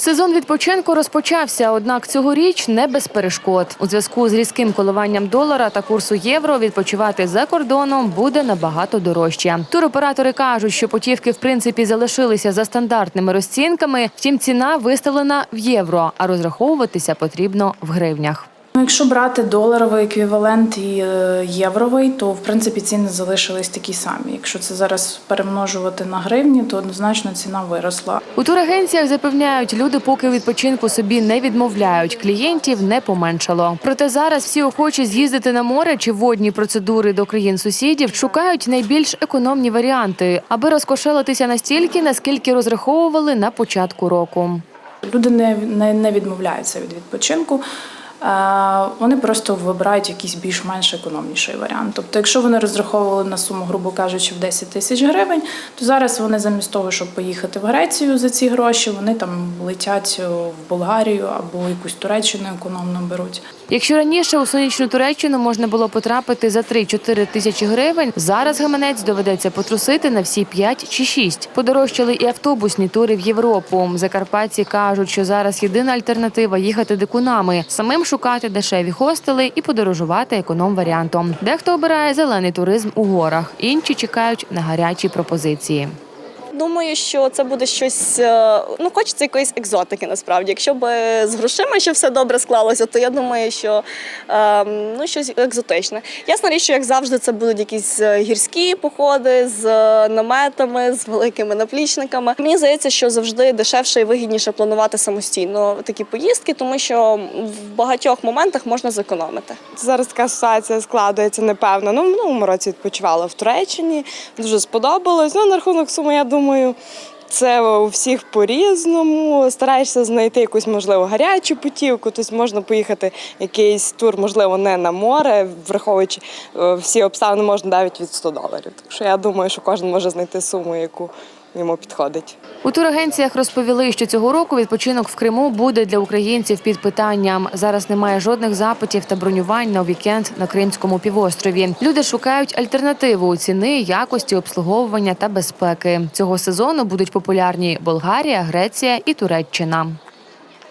Сезон відпочинку розпочався, однак цьогоріч не без перешкод. У зв'язку з різким коливанням долара та курсу євро відпочивати за кордоном буде набагато дорожче. Туроператори кажуть, що путівки в принципі залишилися за стандартними розцінками, втім ціна виставлена в євро, а розраховуватися потрібно в гривнях. Ну, якщо брати доларовий еквівалент і е, євровий, то в принципі ціни залишились такі самі. Якщо це зараз перемножувати на гривні, то однозначно ціна виросла. У турагенціях запевняють, люди поки відпочинку собі не відмовляють, клієнтів не поменшало. Проте зараз всі охочі з'їздити на море чи водні процедури до країн сусідів шукають найбільш економні варіанти, аби розкошелитися настільки, наскільки розраховували на початку року. Люди не, не, не відмовляються від відпочинку. Е, Вони просто вибирають якийсь більш-менш економніший варіант. Тобто, якщо вони розраховували на суму, грубо кажучи, в 10 тисяч гривень, то зараз вони замість того, щоб поїхати в Грецію за ці гроші, вони там летять в Болгарію або якусь Туреччину економно беруть. Якщо раніше у сонячну Туреччину можна було потрапити за 3-4 тисячі гривень, зараз гаманець доведеться потрусити на всі 5 чи 6. Подорожчали і автобусні тури в Європу. Закарпатці кажуть, що зараз єдина альтернатива їхати дикунами, самим шукати дешеві хостели і подорожувати економ варіантом. Дехто обирає зелений туризм у горах, інші чекають на гарячі пропозиції. Думаю, що це буде щось. е, Ну, хочеться якоїсь екзотики насправді. Якщо б з грошима ще все добре склалося, то я думаю, що е, ну, щось екзотичне. Ясна річ, що як завжди, це будуть якісь е, гірські походи з е, наметами, з великими наплічниками. Мені здається, що завжди дешевше і вигідніше планувати самостійно такі поїздки, тому що в багатьох моментах можна зекономити. Зараз така ситуація складається непевно. Ну, в минулому році відпочивала в Туреччині, дуже сподобалось. Ну, на рахунок суми, я думаю, це у всіх по-різному. Стараєшся знайти якусь, можливо, гарячу путівку. Тобто можна поїхати якийсь тур, можливо, не на море, враховуючи е, всі обставини, можна навіть від 100 доларів. Так що я думаю, що кожен може знайти суму, яку йому підходить. У турагенціях розповіли, що цього року відпочинок в Криму буде для українців під питанням. Зараз немає жодних запитів та бронювань на вікенд на Кримському півострові. Люди шукають альтернативу ціни, якості обслуговування та безпеки. Цього сезону будуть популярні Болгарія, Греція і Туреччина.